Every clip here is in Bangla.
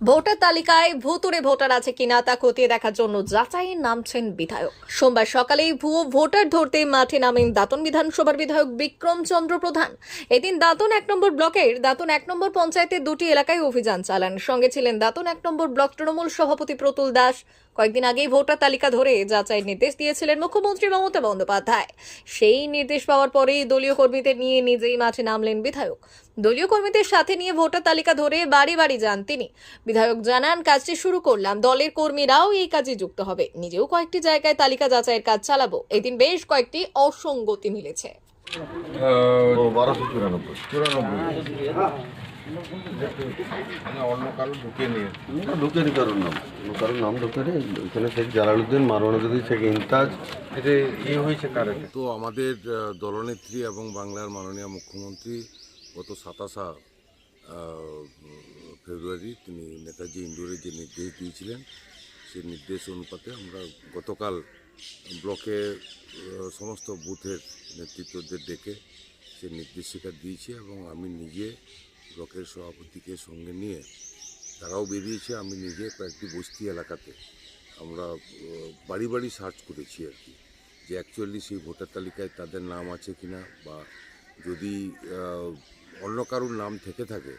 ভোটার তালিকায় ভুতুরে ভোটার আছে কিনা তা খতিয়ে দেখার জন্য যাচাই নামছেন বিধায়ক। সোমবার সকালেই ভুয়ো ভোটার ধরতে মাঠে নামেন দাঁতন বিধানসভার বিধায়ক বিক্রম চন্দ্র প্রধান। এদিন দাঁতন এক নম্বর ব্লকের দাতন এক নম্বর পঞ্চায়েতের দুটি এলাকায় অভিযান চালান। সঙ্গে ছিলেন দাঁতন এক নম্বর ব্লক তৃণমূল সভাপতি প্রতুল দাস কয়েকদিন আগেই ভোটার তালিকা ধরে যাচাইয়ের নির্দেশ দিয়েছিলেন মুখ্যমন্ত্রী মমতা বন্দ্যোপাধ্যায়। সেই নির্দেশ পাওয়ার পরেই দলীয় কর্মীদের নিয়ে নিজেই মাঠে নামলেন বিধায়ক। দলীয় কর্মীদের সাথে নিয়ে ভোটার তালিকা ধরে বাড়ি বাড়ি যান তিনি। বিধায়ক জানান, কাজটি শুরু করলাম, দলের কর্মীরাও এই কাজে যুক্ত হবে। নিজেও কয়েকটি জায়গায় তালিকা যাচাইয়ের কাজ চালাবো। এদিন বেশ কয়েকটি অসঙ্গতি মিলেছে। বারোশো চুরানব্বই। চুরানব্বই। মানে অন্য কারও নিয়ে। কারোর নাম। কারোর নাম ঢুকে এখানে শেখ জালালউদ্দিন মারওয়ানাজুদ্দিন শেখ ইমতাজ। এটা এ হয়েছে কার এটা? তো আমাদের দলনেত্রী এবং বাংলার মাননীয় মুখ্যমন্ত্রী গত সাতাশা ফেব্রুয়ারি তিনি নেতাজি ইন্ডোরে যে নির্দেশ দিয়েছিলেন সেই নির্দেশ অনুপাতে আমরা গতকাল ব্লকে সমস্ত বুথের নেতৃত্বদের ডেকে সে নির্দেশিকা দিয়েছে এবং আমি নিজে ব্লকের সভাপতিকে সঙ্গে নিয়ে তারাও বেরিয়েছে। আমি নিজে কয়েকটি বস্তি এলাকাতে আমরা বাড়ি বাড়ি সার্চ করেছি আর কি যে অ্যাকচুয়ালি সেই ভোটার তালিকায় তাদের নাম আছে কিনা বা যদি অন্য কারোর নাম থেকে থাকে,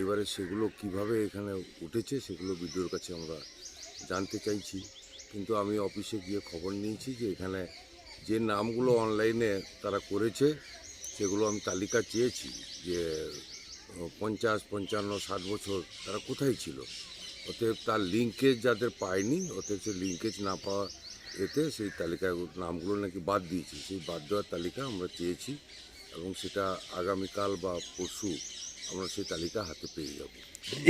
এবারে সেগুলো কীভাবে এখানে উঠেছে সেগুলো বিডিওর কাছে আমরা জানতে চাইছি। কিন্তু আমি অফিসে গিয়ে খবর নিয়েছি যে এখানে যে নামগুলো অনলাইনে তারা করেছে, সেগুলো আমি তালিকা চেয়েছি যে পঞ্চাশ, পঞ্চান্ন, ষাট বছর তারা কোথায় ছিল। অতএব তার লিঙ্কেজ যাদের পায়নি, অতএব সেই লিঙ্কেজ না পাওয়া এতে সেই তালিকায় নামগুলো নাকি বাদ দিয়েছি। সেই বাদ দেওয়ার তালিকা আমরা চেয়েছি এবং সেটা আগামীকাল বা পরশু আমরা সেই তালিকা হাতে পেয়ে যাব।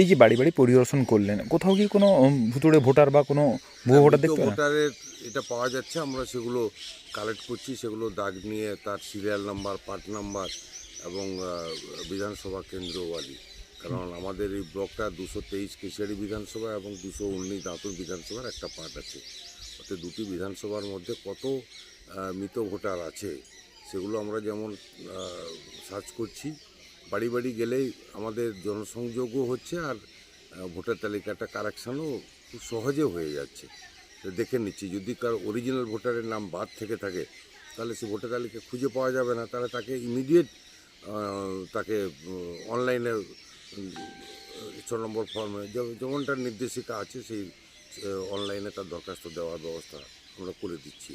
এই যে বাড়ি বাড়ি পরিদর্শন করলেন কোথাও কি কোনো ভুতুড়ে ভোটার বা কোনো ভুয়ো ভোটার দেখতে ভোটারের এটা পাওয়া যাচ্ছে আমরা সেগুলো কালেক্ট করছি সেগুলো দাগ নিয়ে তার সিরিয়াল নাম্বার পার্ট নাম্বার এবং বিধানসভা কেন্দ্রওয়ালি। কারণ আমাদের এই ব্লকটা দুশো তেইশ কেশিয়ারি বিধানসভা এবং দুশো উনিশ দাঁতুর বিধানসভার একটা পার্ট আছে। অর্থাৎ দুটি বিধানসভার মধ্যে কত মৃত ভোটার আছে সেগুলো আমরা যেমন সার্চ করছি বাড়ি বাড়ি গেলেই আমাদের জনসংযোগও হচ্ছে আর ভোটার তালিকাটা কারেকশানও খুব সহজে হয়ে যাচ্ছে। দেখে নিচ্ছি, যদি কার অরিজিনাল ভোটারের নাম বাদ থেকে থাকে, তাহলে সে ভোটার তালিকা খুঁজে পাওয়া যাবে না। তাহলে তাকে ইমিডিয়েট তাকে অনলাইনে ছ নম্বর ফর্মে যেমনটার নির্দেশিকা আছে, সেই অনলাইনে তার দরখাস্ত দেওয়ার ব্যবস্থা আমরা করে দিচ্ছি।